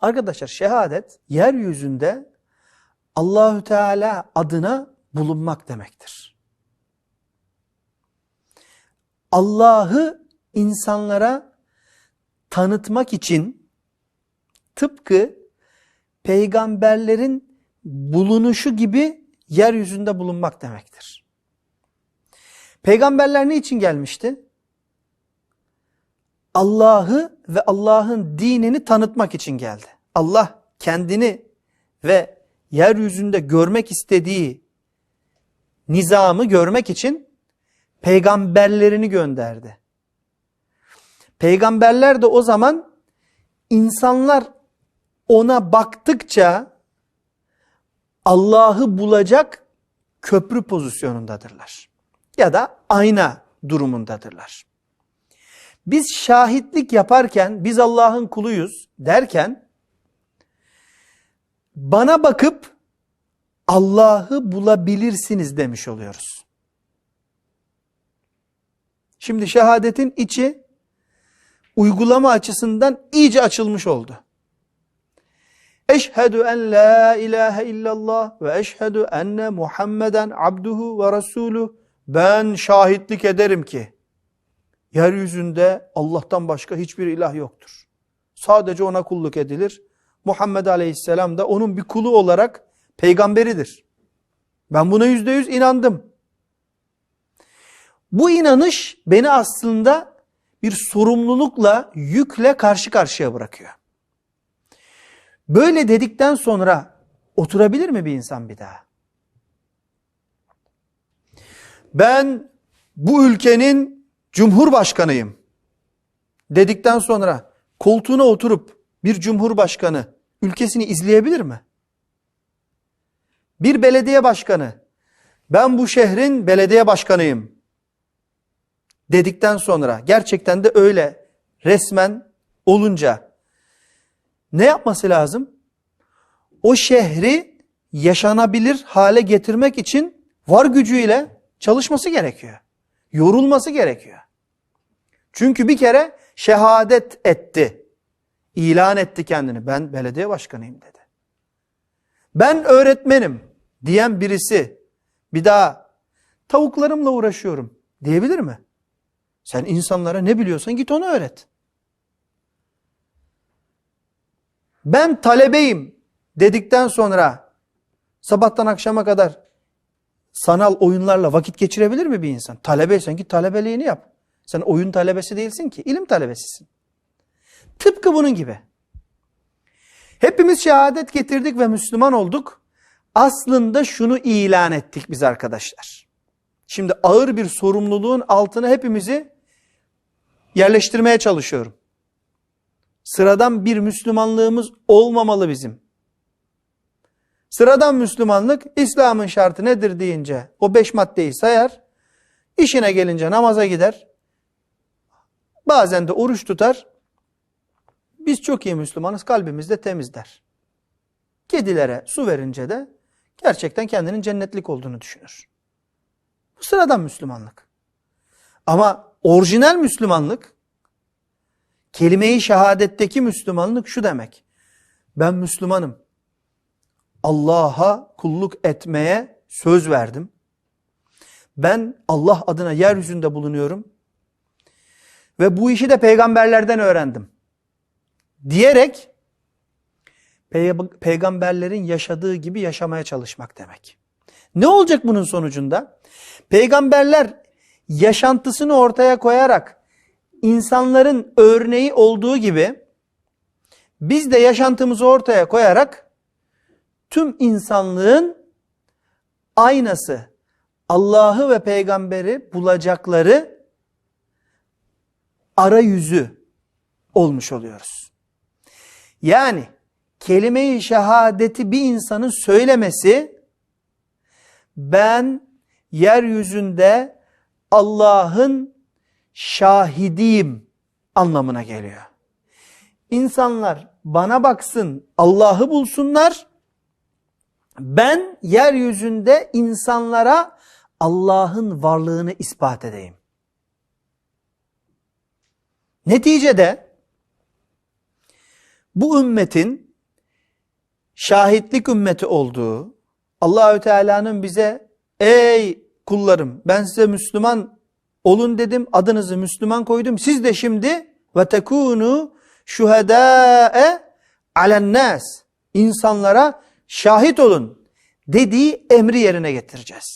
Arkadaşlar şehadet yeryüzünde Allahü Teala adına bulunmak demektir. Allah'ı insanlara tanıtmak için tıpkı peygamberlerin bulunuşu gibi yeryüzünde bulunmak demektir. Peygamberler ne için gelmişti? Allah'ı ve Allah'ın dinini tanıtmak için geldi. Allah kendini ve yeryüzünde görmek istediği nizamı görmek için peygamberlerini gönderdi. Peygamberler de o zaman insanlar ona baktıkça Allah'ı bulacak köprü pozisyonundadırlar. Ya da ayna durumundadırlar. Biz şahitlik yaparken biz Allah'ın kuluyuz derken bana bakıp Allah'ı bulabilirsiniz demiş oluyoruz. Şimdi şehadetin içi uygulama açısından iyice açılmış oldu. Eşhedü en la ilahe illallah ve eşhedü enne Muhammeden abduhu ve resuluh. Ben şahitlik ederim ki yeryüzünde Allah'tan başka hiçbir ilah yoktur. Sadece ona kulluk edilir. Muhammed Aleyhisselam da onun bir kulu olarak peygamberidir. Ben buna yüzde yüz inandım. Bu inanış beni aslında bir sorumlulukla, yükle karşı karşıya bırakıyor. Böyle dedikten sonra oturabilir mi bir insan bir daha? Ben bu ülkenin cumhurbaşkanıyım dedikten sonra koltuğuna oturup bir cumhurbaşkanı ülkesini izleyebilir mi? Bir belediye başkanı ben bu şehrin belediye başkanıyım dedikten sonra gerçekten de öyle resmen olunca ne yapması lazım? O şehri yaşanabilir hale getirmek için var gücüyle çalışması gerekiyor. Yorulması gerekiyor. Çünkü bir kere şehadet etti. İlan etti kendini. Ben belediye başkanıyım dedi. Ben öğretmenim diyen birisi bir daha tavuklarımla uğraşıyorum diyebilir mi? Sen insanlara ne biliyorsan git onu öğret. Ben talebeyim dedikten sonra sabahtan akşama kadar sanal oyunlarla vakit geçirebilir mi bir insan? Talebeysen git talebeliğini yap. Sen oyun talebesi değilsin ki, ilim talebesisin. Tıpkı bunun gibi. Hepimiz şehadet getirdik ve Müslüman olduk. Aslında şunu ilan ettik biz arkadaşlar. Şimdi ağır bir sorumluluğun altına hepimizi yerleştirmeye çalışıyorum. Sıradan bir Müslümanlığımız olmamalı bizim. Sıradan Müslümanlık İslam'ın şartı nedir deyince o beş maddeyi sayar. İşine gelince namaza gider. Bazen de oruç tutar. Biz çok iyi Müslümanız kalbimiz de temiz der. Kedilere su verince de gerçekten kendinin cennetlik olduğunu düşünür. Bu sıradan Müslümanlık. Ama orijinal Müslümanlık kelime-i şehadetteki Müslümanlık şu demek. Ben Müslümanım. Allah'a kulluk etmeye söz verdim. Ben Allah adına yeryüzünde bulunuyorum. Ve bu işi de peygamberlerden öğrendim. Diyerek peygamberlerin yaşadığı gibi yaşamaya çalışmak demek. Ne olacak bunun sonucunda? Peygamberler yaşantısını ortaya koyarak insanların örneği olduğu gibi biz de yaşantımızı ortaya koyarak tüm insanlığın aynası Allah'ı ve peygamberi bulacakları arayüzü olmuş oluyoruz. Yani kelime-i şehadeti bir insanın söylemesi ben yeryüzünde Allah'ın şahidiyim anlamına geliyor. İnsanlar bana baksın, Allah'ı bulsunlar. Ben yeryüzünde insanlara Allah'ın varlığını ispat edeyim. Neticede bu ümmetin şahitlik ümmeti olduğu, Allahü Teala'nın bize ey kullarım ben size Müslüman olun dedim, adınızı Müslüman koydum. Siz de şimdi ve tekunu şuhedâe alennâs insanlara şahit olun dediği emri yerine getireceğiz.